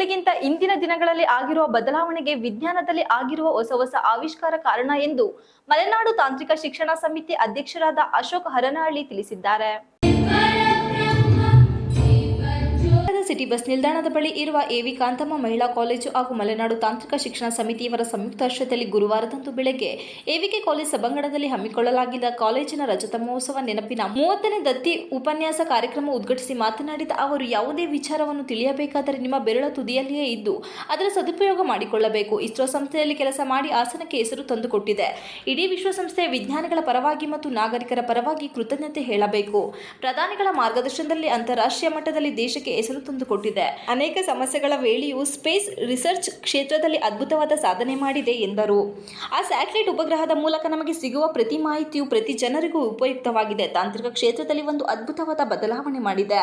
ಮೊದಲಿಗಿಂತ ಇಂದಿನ ದಿನಗಳಲ್ಲಿ ಆಗಿರುವ ಬದಲಾವಣೆಗೆ ವಿಜ್ಞಾನದಲ್ಲಿ ಆಗಿರುವ ಹೊಸ ಹೊಸ ಆವಿಷ್ಕಾರ ಕಾರಣ ಎಂದು ಮಲೆನಾಡು ತಾಂತ್ರಿಕ ಶಿಕ್ಷಣ ಸಮಿತಿ ಅಧ್ಯಕ್ಷರಾದ ಅಶೋಕ್ ಹರನಹಳ್ಳಿ ತಿಳಿಸಿದ್ದಾರೆ. ಸಿಟಿ ಬಸ್ ನಿಲ್ದಾಣದ ಬಳಿ ಇರುವ ಎವಿ ಕಾಂತಮ್ಮ ಮಹಿಳಾ ಕಾಲೇಜು ಹಾಗೂ ಮಲೆನಾಡು ತಾಂತ್ರಿಕ ಶಿಕ್ಷಣ ಸಮಿತಿಯವರ ಸಂಯುಕ್ತ ಆಶ್ರಯದಲ್ಲಿ ಗುರುವಾರದಂದು ಬೆಳಗ್ಗೆ ಎವಿಕೆ ಕಾಲೇಜ್ ಸಭಾಂಗಣದಲ್ಲಿ ಹಮ್ಮಿಕೊಳ್ಳಲಾಗಿದ್ದ ಕಾಲೇಜಿನ ರಜತ ಮಹೋತ್ಸವ ನೆನಪಿನ ಮೂವತ್ತನೇ ದತ್ತಿ ಉಪನ್ಯಾಸ ಕಾರ್ಯಕ್ರಮ ಉದ್ಘಾಟಿಸಿ ಮಾತನಾಡಿದ ಅವರು, ಯಾವುದೇ ವಿಚಾರವನ್ನು ತಿಳಿಯಬೇಕಾದರೆ ನಿಮ್ಮ ಬೆರಳ ತುದಿಯಲ್ಲಿಯೇ ಇದ್ದು ಅದರ ಸದುಪಯೋಗ ಮಾಡಿಕೊಳ್ಳಬೇಕು. ಇಸ್ರೋ ಸಂಸ್ಥೆಯಲ್ಲಿ ಕೆಲಸ ಮಾಡಿ ಆಸನಕ್ಕೆ ಹೆಸರು ತಂದುಕೊಟ್ಟಿದೆ. ಇಡೀ ವಿಶ್ವಸಂಸ್ಥೆಯ ವಿಜ್ಞಾನಿಗಳ ಪರವಾಗಿ ಮತ್ತು ನಾಗರಿಕರ ಪರವಾಗಿ ಕೃತಜ್ಞತೆ ಹೇಳಬೇಕು. ಪ್ರಧಾನಿಗಳ ಮಾರ್ಗದರ್ಶನದಲ್ಲಿ ಅಂತಾರಾಷ್ಟ್ರೀಯ ಮಟ್ಟದಲ್ಲಿ ದೇಶಕ್ಕೆ ಹೆಸರು ತಂದುಕೊಟ್ಟಿದೆ. ಅನೇಕ ಸಮಸ್ಯೆಗಳ ವೇಳೆಯೂ ಸ್ಪೇಸ್ ರಿಸರ್ಚ್ ಕ್ಷೇತ್ರದಲ್ಲಿ ಅದ್ಭುತವಾದ ಸಾಧನೆ ಮಾಡಿದೆ ಎಂದರು. ಆ ಸ್ಯಾಟಲೈಟ್ ಉಪಗ್ರಹದ ಮೂಲಕ ನಮಗೆ ಸಿಗುವ ಪ್ರತಿ ಮಾಹಿತಿಯು ಪ್ರತಿ ಜನರಿಗೂ ಉಪಯುಕ್ತವಾಗಿದೆ. ತಾಂತ್ರಿಕ ಕ್ಷೇತ್ರದಲ್ಲಿ ಒಂದು ಅದ್ಭುತವಾದ ಬದಲಾವಣೆ ಮಾಡಿದೆ.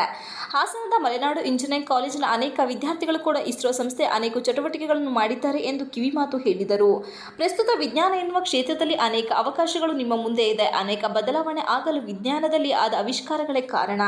ಹಾಸನದ ಮಲೆನಾಡು ಇಂಜಿನಿಯರಿಂಗ್ ಕಾಲೇಜಿನ ಅನೇಕ ವಿದ್ಯಾರ್ಥಿಗಳು ಕೂಡ ಇಸ್ರೋ ಸಂಸ್ಥೆ ಅನೇಕ ಚಟುವಟಿಕೆಗಳನ್ನು ಮಾಡಿದ್ದಾರೆ ಎಂದು ಕಿವಿಮಾತು ಹೇಳಿದರು. ಪ್ರಸ್ತುತ ವಿಜ್ಞಾನ ಎನ್ನುವ ಕ್ಷೇತ್ರದಲ್ಲಿ ಅನೇಕ ಅವಕಾಶಗಳು ನಿಮ್ಮ ಮುಂದೆ ಇದೆ. ಅನೇಕ ಬದಲಾವಣೆ ಆಗಲು ವಿಜ್ಞಾನದಲ್ಲಿ ಆದ ಆವಿಷ್ಕಾರಗಳೇ ಕಾರಣ.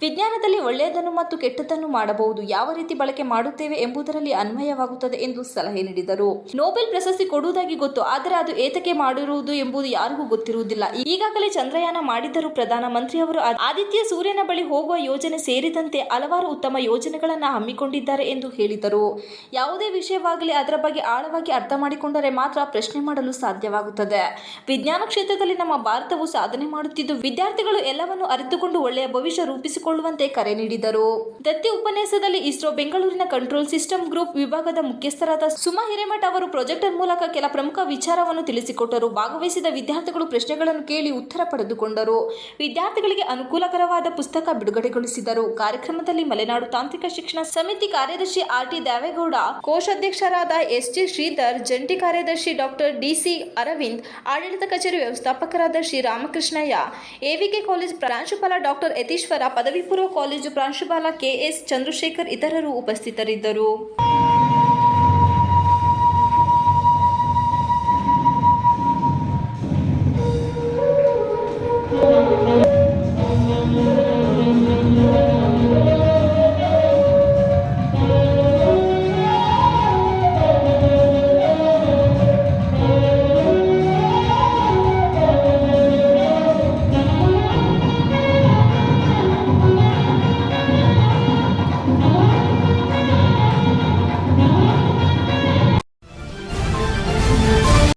ವಿಜ್ಞಾನದಲ್ಲಿ ಒಳ್ಳೆಯದನ್ನು ಮತ್ತು ಕೆಟ್ಟದ್ದನ್ನು ಮಾಡಬಹುದು. ಯಾವ ರೀತಿ ಬಳಕೆ ಮಾಡುತ್ತೇವೆ ಎಂಬುದರಲ್ಲಿ ಅನ್ವಯವಾಗುತ್ತದೆ ಎಂದು ಸಲಹೆ ನೀಡಿದರು. ನೋಬೆಲ್ ಪ್ರಶಸ್ತಿ ಕೊಡುವುದಾಗಿ ಗೊತ್ತು, ಆದರೆ ಅದು ಏತಕ್ಕೆ ಮಾಡಿರುವುದು ಎಂಬುದು ಯಾರಿಗೂ ಗೊತ್ತಿರುವುದಿಲ್ಲ. ಈಗಾಗಲೇ ಚಂದ್ರಯಾನ ಮಾಡಿದ್ದರೂ ಪ್ರಧಾನಮಂತ್ರಿಯವರು ಅವರು ಆದಿತ್ಯ ಸೂರ್ಯನ ಬಳಿ ಹೋಗುವ ಯೋಜನೆ ಸೇರಿದಂತೆ ಹಲವಾರು ಉತ್ತಮ ಯೋಜನೆಗಳನ್ನು ಹಮ್ಮಿಕೊಂಡಿದ್ದಾರೆ ಎಂದು ಹೇಳಿದರು. ಯಾವುದೇ ವಿಷಯವಾಗಲಿ ಅದರ ಬಗ್ಗೆ ಆಳವಾಗಿ ಅರ್ಥ ಮಾಡಿಕೊಂಡರೆ ಮಾತ್ರ ಪ್ರಶ್ನೆ ಮಾಡಲು ಸಾಧ್ಯವಾಗುತ್ತದೆ. ವಿಜ್ಞಾನ ಕ್ಷೇತ್ರದಲ್ಲಿ ನಮ್ಮ ಭಾರತವು ಸಾಧನೆ ಮಾಡುತ್ತಿದ್ದು, ವಿದ್ಯಾರ್ಥಿಗಳು ಎಲ್ಲವನ್ನು ಅರಿತುಕೊಂಡು ಒಳ್ಳೆಯ ಭವಿಷ್ಯ ರೂಪಿಸಿಕೊಳ್ಳುವಂತೆ ಕರೆ ನೀಡಿದರು. ದತ್ತಿ ಉಪನ್ಯಾಸದಲ್ಲಿ ಇಸ್ರೋ ಬೆಂಗಳೂರಿನ ಕಂಟ್ರೋಲ್ ಸಿಸ್ಟಮ್ ಗ್ರೂಪ್ ವಿಭಾಗದ ಮುಖ್ಯಸ್ಥರಾದ ಸುಮಾ ಹಿರೇಮಠ ಅವರು ಪ್ರೊಜೆಕ್ಟರ್ ಮೂಲಕ ಕೆಲ ಪ್ರಮುಖ ವಿಚಾರವನ್ನು ತಿಳಿಸಿಕೊಟ್ಟರು. ಭಾಗವಹಿಸಿದ ವಿದ್ಯಾರ್ಥಿಗಳು ಪ್ರಶ್ನೆಗಳನ್ನು ಕೇಳಿ ಉತ್ತರ ಪಡೆದುಕೊಂಡರು. ವಿದ್ಯಾರ್ಥಿಗಳಿಗೆ ಅನುಕೂಲಕರವಾದ ಪುಸ್ತಕ ಬಿಡುಗಡೆಗೊಳಿಸಿದರು. ಕಾರ್ಯಕ್ರಮದಲ್ಲಿ ಮಲೆನಾಡು ತಾಂತ್ರಿಕ ಶಿಕ್ಷಣ ಸಮಿತಿ ಕಾರ್ಯದರ್ಶಿ ಆರ್ ಟಿ ದೇವೇಗೌಡ, ಕೋಶಾಧ್ಯಕ್ಷರಾದ ಎಸ್ ಜಿ ಶ್ರೀಧರ್, ಜಂಟಿ ಕಾರ್ಯದರ್ಶಿ ಡಾಕ್ಟರ್ ಡಿಸಿ ಅರವಿಂದ್, ಆಡಳಿತ ಕಚೇರಿ ವ್ಯವಸ್ಥಾಪಕರಾದ ಶ್ರೀ ರಾಮಕೃಷ್ಣಯ್ಯ ಎವಿಕೆ ಕಾಲೇಜ್ ಪ್ರಾಂಶುಪಾಲ ಡಾಕ್ಟರ್ ಯತೀಶ್ವರ, ಪದವಿ ಪೂರ್ವ ಕಾಲೇಜು ಪ್ರಾಂಶುಪಾಲ ಕೆಎಸ್ ಚಂದ್ರಶೇಖರ್ ಇತರರು ಉಪಸ್ಥಿತರಿದ್ದರು.